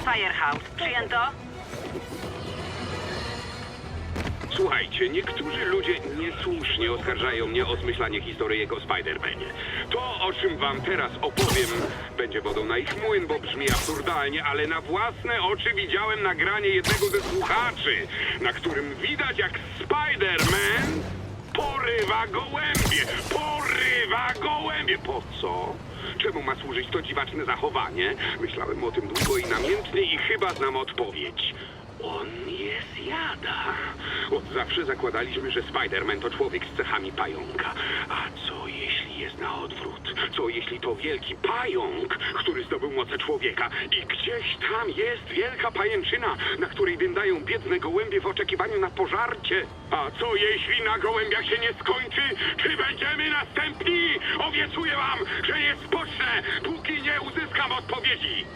Firehouse. Przyjęto? Słuchajcie, niektórzy ludzie niesłusznie oskarżają mnie o zmyślanie historyjek o Spider-Manie. To, o czym wam teraz opowiem, będzie wodą na ich młyn, bo brzmi absurdalnie, ale na własne oczy widziałem nagranie jednego ze słuchaczy, na którym widać jak Spider-Man porywa gołębie. Porywa gołębie. Po co? Czemu ma służyć to dziwaczne zachowanie? Myślałem o tym długo i namiętnie i chyba znam odpowiedź. On je zjada. Od zawsze zakładaliśmy, że Spider-Man to człowiek z cechami pająka. A co jeśli jest na odwrót? Co jeśli to wielki pająk, który zdobył moce człowieka? I gdzieś tam jest wielka pajęczyna, na której dyndają biedne gołębie w oczekiwaniu na pożarcie? A co jeśli na gołębiach się nie skończy? Czy będziemy następni? Obiecuję wam, że nie spocznę, póki nie uzyskam odpowiedzi.